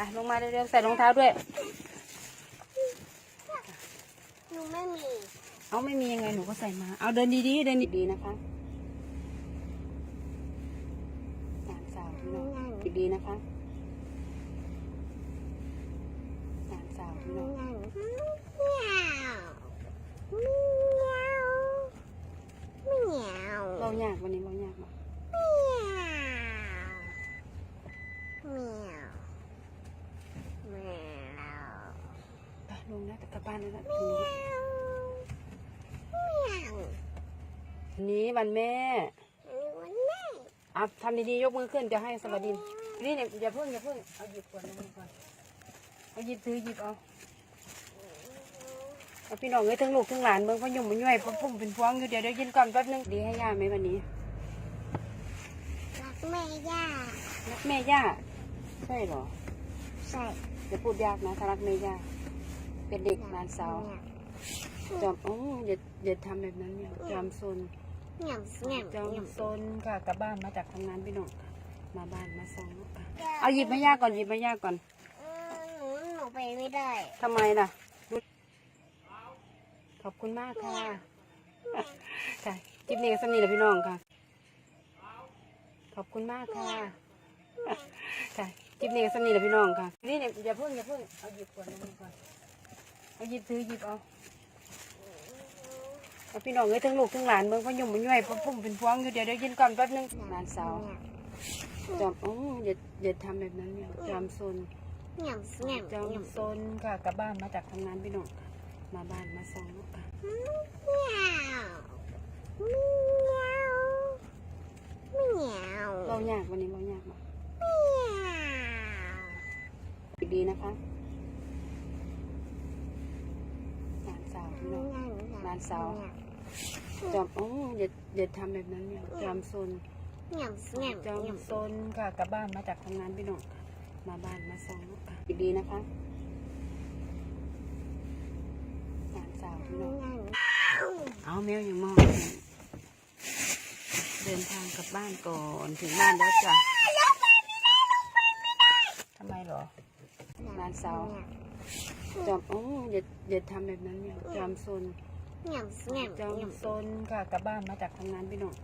ไปลงมาเร็วๆใส่รองเท้าด้วย หนูไม่มี เอาไม่มียังไงหนูก็ใส่มา เอาเดินดีๆเดินดีๆนะคะหลานสาวพี่น้องดีๆนะคะหลานสาวพี่น้อง เหมียวเหมียวเหมียว เรายากวันนี้เรายากมา เหมียวเหมียว ไปล งนะกลับบ้านแล้วนะเหมียวเหมียวทีนี้วันแม่วันแม่อะทำดีๆยกมือขึ้นจะให้สวัสดีนี่เนี่ยอย่าเพิ่งอย่าเพิ่งเอาหยิบก่อนนะก่อนเอาหยิบถือหยิบเอาเอาพี่น้องเอ้ยทั้งลูกทั้งหลานเบิ่งพ่อหยุ่มมันย่อยพ่อพุ่มเป็นพวงอยู่เดี๋ยวเดี๋ยวยินก่อนแป๊บนึงดีให้ย่าไหมวันนี้รักแม่ย่ารักแม่ย่าใช่เหรอใส่อย่าพูดยากนะถ้ารักแม่ย่า เป็นเด็กหลานสาวจอมโอ้อย่าอย่าทำแบบนั้นเนี่ยจอมซนเหมียวเหมียวจอมเหมียวซนค่ะกลับบ้านมาจากทำงานพี่น้องมาบ้านมาส่งลูกค่ะเอาหยิบมาย่าก่อนหยิบมาย่าก่อนเออหนูหนูไปไม่ได้ทำไมล่ะ ขอบคุณมากค่ะค่ะคลิปนี้ก็สำนีแหละพี่น้องค่ะ ขอบคุณมากค่ะค่ะคลิปนี้ก็สำนีแหละพี่น้องค่ะนี่เนี่ยอย่าเพิ่งอย่าเพิ่งเอาหยิบก่อนนะก่อน เอาหยิบถือหยิบเอาเอาพี่น้องเอ้ยทั้งลูกทั้งหลานเบิ่งพ่อหยุ่มมันย่อยพ่อพุ่มเป็นพวงอยู่เดี๋ยวเดี๋ยวยินก่อนแป๊บนึงหลานสาวจอมโอ้อย่าอย่าทำแบบนั้นเนี่ยจอมซนเหมียวเหมียวจอมเหมียวซนค่ะกลับบ้านมาจากทำงานพี่น้องมาบ้านมาส่งลูกค่ะเหมียวเหมียวเหมียวเรายากวันนี้เรายากมาเหมียวดีๆนะคะหลานสาวพี่น้องหลานสาวจอมโอ้อย่าอย่าทำแบบนั้นเนี่ยจอมซนเหมียวเหมียวจอมเหมียวซนค่ะกลับบ้านมาจากทำงานพี่น้องมาบ้านมาส่งลูกค่ะดีๆนะคะหลานสาวพี่น้องเอาแมวอย่างมองเดินทางกลับบ้านก่อนถึงบ้านแล้วจ้ะทำไมเหรอหลานสาวจอมโอ้อย่าอย่าทำแบบนั้นเนี่ยจอมซน เหมียเหมียจอมเหมียวซนค่ะกลับบ้านมาจากทำงานพี่น้อง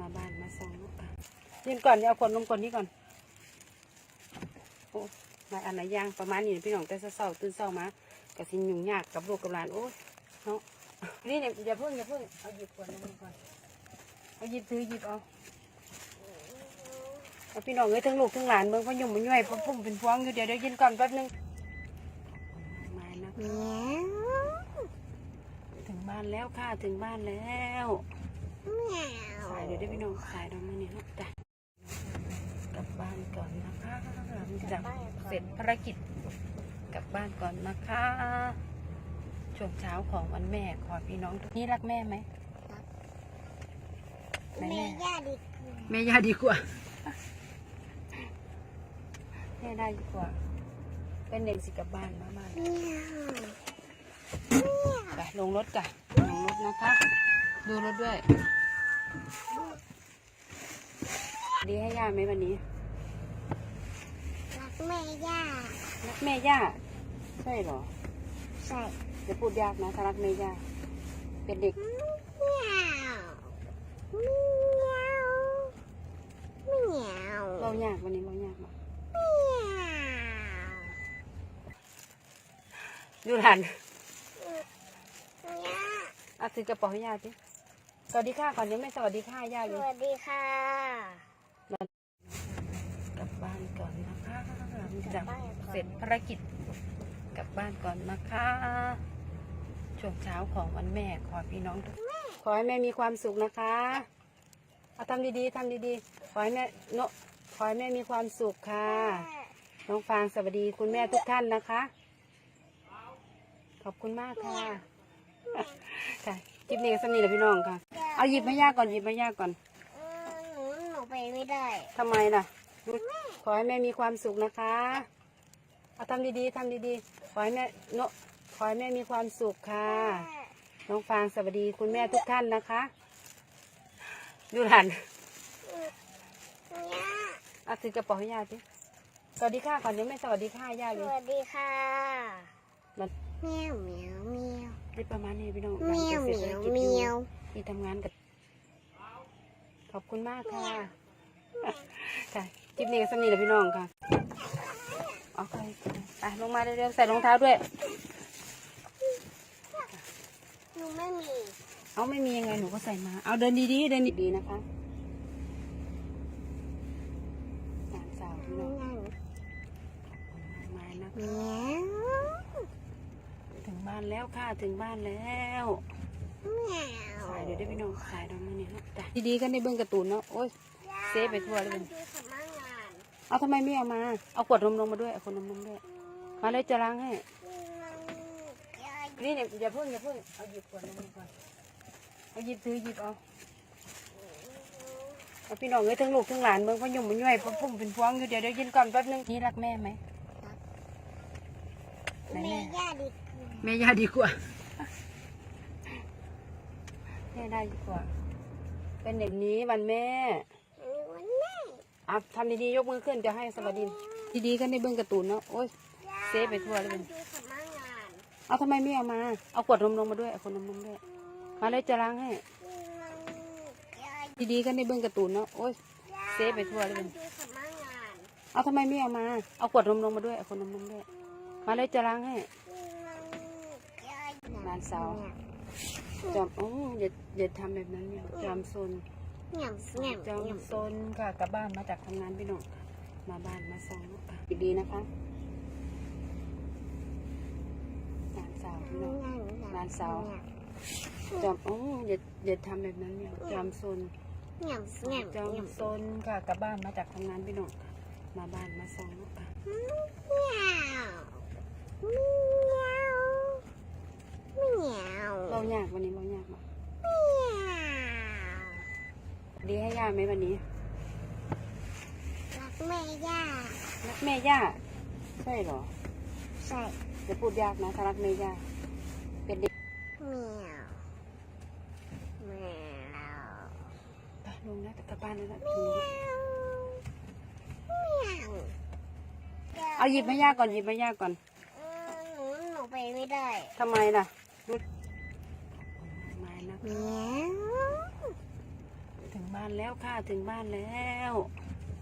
มาบ้านมาส่งลูกค่ะยืนก่อนเดี๋ยวเอาขวดนมก่อนนี้ก่อนโอ้นาอันไหนย่างประมาณนี้พี่น้องแต่เศร้าๆตื่นเศร้ามากระสินยุ่งยากกับลูกกับหลานโอ้ยเนาะนี่เนี่ยอย่าเพิ่งอย่าเพิ่งเอาหยิบขวดนมก่อนเอาหยิบถือหยิบเอาเอาพี่น้องเอ้ยทั้งลูกทั้งหลานเบิ่งพ่อหยุ่มมันย่อยพ่อพุ่มเป็นพวงอยู่เดี๋ยวเดี๋ยวยินก่อนแป๊บนึงมานะเหมียวถึงานแล้วค่ะถึงบ้านแล้วเหมียวสายเดี๋ยวได้พี่น้องสายตรงนี้นี่ลูกจ้ะกลับบ้านก่อนนะคะหลังจากเสร็จภารกิจกลับบ้านก่อนนะคะช่วงเช้าของวันแม่ขอพี่น้องทุกนี่รักแม่ไหมไหนแม่แม่ย่าดีแม่ย่าดีกว่าแม่ได้ดีกว่าเป็นเด็กสิกลับบ้านมาบ้านเหมียวไป ลงรถจ้ะลงรถนะคะ ดูรถด้วย ดีให้ย่าไหมวันนี้ รักแม่ย่า รักแม่ย่า ใช่เหรอใส่จะพูดยากนะถ้ารักแม่ย่า เป็นเด็กเหมียวเหมียวเหมียวเรายากวันนี้เรายากมาเหมียวดูทันย่าเอา ถือกระเป๋าให้ย่าสิสวัสดีค่ะก่อนยังไม่สวัสดีค่ะย่าสเลยวัสดีค่ะกลับบ้านก่อนนะคะหลังจากเสร็จภารกิจกลับบ้านก่อนนะคะช่วงเช้าของวันแม่ขอพี่น้องทุกขอให้แม่มีความสุขนะคะเอาทำดีๆทำดีๆขอให้แม่โนขอให้แม่มีความสุขค่ะ น้องฟางสวัสดีคุณแม่ทุกท่านนะคะ ขอบคุณมากค่ะ ค่ะคลิปนี้ก็สำนีแหละพี่น้องค่ะ เอาหยิบมายากก่อนหยิบมายากก่อนเออหนูหนูไปไม่ได้ทำไมล่ะ ขอให้แม่มีความสุขนะคะเอาทำดีๆทำดีๆ ขอให้แม่โนขอให้แม่มีความสุขค่ะ น้องฟางสวัสดีคุณแม่ทุกท่านนะคะ ดูทันย่าเอาถือกระเป๋าให้ยาสิสวัสดีค่ะก่อนเดี๋ยวไม่สวัสดีค่ะย่าสเลยวัสดีค่ะมันเมียวเมียวเมียว ได้ประมาณนี้พี่น้องเมียวหเมีลังยวจากเสร็จภารกิจเมียวที่ทำงานกับ ขอบคุณมากค่ะ ค่ะคลิปนี้ก็สำนีแหละพี่น้องค่ะโอเคไปลงมาเร็วๆใส่รองเท้าด้วยหนูไม่มี เอาไม่มียังไงหนูก็ใส่มา เอาเดินดีๆเดินดีๆนะคะหลานสาวพี่น้องมานะเมียว ถึงบ้านแล้วค่ะถึงบ้านแล้วเมียวขายเดี๋ยวได้พี่น้องขายดอกมาเนี่ยเนาะจ้ะดีๆกันในเบื้องการ์ตูนเนาะโอ้ยเซฟไปทั่วเลยมันคือสำนักงานเอาทำไมไม่เอามา เอาขวดนมลงมาด้วยเอาขวดนมลงด้วยมาเลยจะล้างให้นี่เนี่ยอย่าเพิ่งอย่าเพิ่งเอาหยิบขวดนมมาก่อนเอาหยิบถือหยิบเอาเอาพี่น้องเอ้ยทั้งลูกทั้งหลานเมืองพะยมมันย่อยพะพุ่มเป็นพวงอยู่เดี๋ยวเดี๋ยวยินก่อนแป๊บนึงนี่รักแม่ไหมไหนเมแม่ย่าดิ แม่ย่าดีกว่า แม่ได้ดีกว่า เป็นเด็กนี้วันแม่วันแม่อะทำดีๆยกมือขึ้นจะให้สวัสดี ดีๆกันในเบื้องการ์ตูนเนาะโอ้ยเซฟไปทั่วเลยมันคือสำนักงานเอาทำไมไม่เอามา เอาขวดนมลงมาด้วยเอาขวดนมลงด้วย มาเลยจะล้างให้ ดีๆกันในเบื้องการ์ตูนเนาะโอ้ยเซฟไปทั่วเลยมันคือสำนักงานเอาทำไมไม่เอามา เอาขวดนมลงมาด้วยเอาขวดนมลงด้วย มาเลยจะล้างให้หลานสาวจอมโอ้อย่าอย่าทำแบบนั้นเนี่ยจอมซนเงียบเงียบจอมเงียบซนค่ะกลับบ้านมาจากทำงานพี่น้องมาบ้านมาส่งค่ะดีๆนะคะหลานสาวพี่น้องหลานสาวจอมโอ้อย่าอย่าทำแบบนั้นเนี่ยจอมซนเงียบเงียบจอมเงียบซนค่ะกลับบ้านมาจากทำงานพี่น้องมาบ้านมาส่งค่ะเมียวเมียว เมียวเรายากวันนี้เรายากมากเมียวดีให้ย่าไหมวันนี้ รักแม่ย่า รักแม่ย่า ใช่เหรอ ใช่จะพูดยากนะถ้ารักแม่ย่า เป็นเด็กเมียวเมียวไปลงนะกลับบ้านแล้วนะเมียวเมียวเอาหยิบให้ย่าก่อนหยิบให้ย่าก่อนเออหนูหนูไปไม่ได้ทำไมล่ะดู มานะเมียวถึงบ้านแล้วค่ะถึงบ้านแล้ว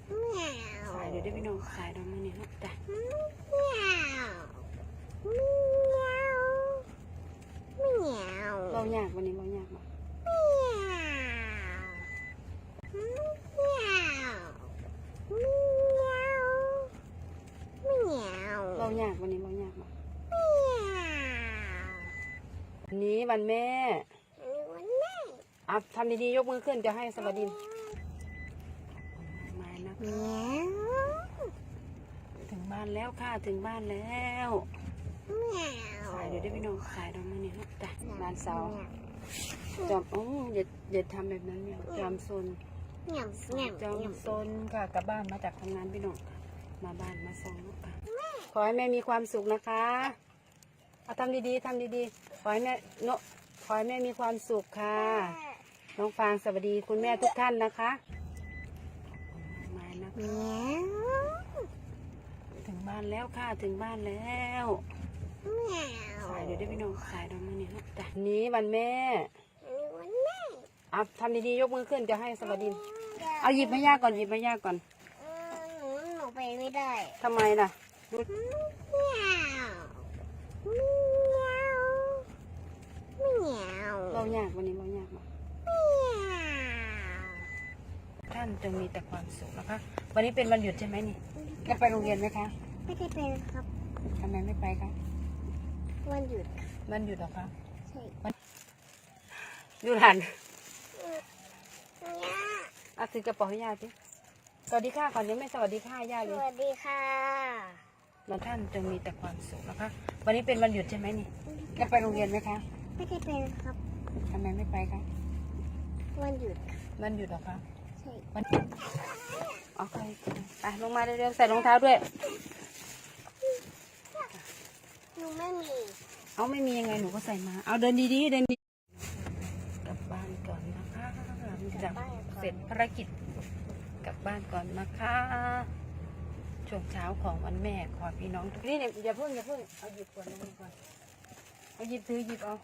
เมียวขายเดี๋ยวได้พี่น้องขายดอกมาเนี่ยเนาะจ้ะ เมียวเมียวเมียว เรายากวันนี้เรายากมาก เมียวเมียวเมียวเมียว เรายากวันนี้เรายากมาก เมียว วั นนี้วันแม่วันแม่อะทำดีๆยกมือขึ้นจะให้สวัสดีมานะเมียวถึงบ้านแล้วค่ะถึงบ้านแล้วเมียวขายเดี๋ยวได้พี่น้องขายดอกมาเนี่ยเนาะจ้ะหลานสาวจอมโอ้อย่าอย่าทำแบบนั้นเนี่ยจอมซนเงียบเงียบจอมเงียบซนค่ะกลับบ้านมาจากทำงานพี่น้องมาบ้านมาส่งค่ะขอให้แม่มีความสุขนะคะ เอาทำดีๆทำดีๆ ขอให้แม่เนอะขอให้แม่มีความสุขค่ะ น้องฟางสวัสดีคุณแม่ทุกท่านนะคะ มานะเมียวถึงบ้านแล้วค่ะ ถึงบ้านแล้วเมียวขายเดี๋ยวได้พี่น้องขายดอกมาเนี่ยเนาะจ้ะนี้วันแม่วันแม่อะทำดีๆยกมือขึ้นจะให้สวัสดี เอาหยิบให้ย่าก่อนหยิบให้ย่าก่อนเออหนูหนูไปไม่ได้ทำไมล่ะดู เมียวเมียวเมียว เรายากวันนี้เรายากมากเมียวท่านจงมีแต่ความสุขนะคะ วันนี้เป็นวันหยุดใช่ไหมนี่จะไปโรงเรียนไหมคะ ไม่ได้เป็นครับทำไมไม่ไปคะวันหยุดวันหยุดเหรอคะใช่ดูหลานย่าอะถือกระเป๋าให้ย่าสิสวัสดีค่ะก่อนยังไม่สวัสดีค่ะย่าสเลยวัสดีค่ะแล้วท่านจงมีแต่ความสุขนะคะ วันนี้เป็นวันหยุดใช่ไหมนี่จะไปโรงเรียนไหมคะ ไม่ได้เป็นครับ ทำไมไม่ไปคะวันหยุดวันหยุดเหรอคะใช่วันโอเคไปลงมาเร็วๆใส่รองเท้าด้วยหนูไม่มี เอาไม่มียังไงหนูก็ใส่มา เอาเดินดีๆเดินดีกลับบ้านก่อนนะคะหลังจากเสร็จภารกิจกลับบ้านก่อนนะคะช่วงเช้าของวันแม่ขอพี่น้องทุกนี่เนี่ยอย่าเพิ่งอย่าเพิ่งเอาหยิบก่อนนะก่อนเอาหยิบถือหยิบเอา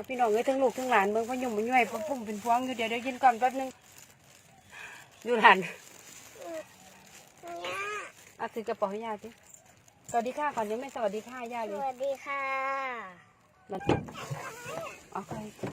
เอาพี่น้องเอ้ยทั้งลูกทั้งหลานเบิ่งพ่อหยุ่มมันย่อยพ่อพุ่มเป็นพวงอยู่เดี๋ยวเดี๋ยวยินก่อนแป๊บนึงดูหลานเนี่ยเอาถือกระเป๋าให้ย่าสิสวัสดีค่ะก่อนยังไม่สวัสดีค่ะย่าสเลยวัสดีค่ะมันเอาไป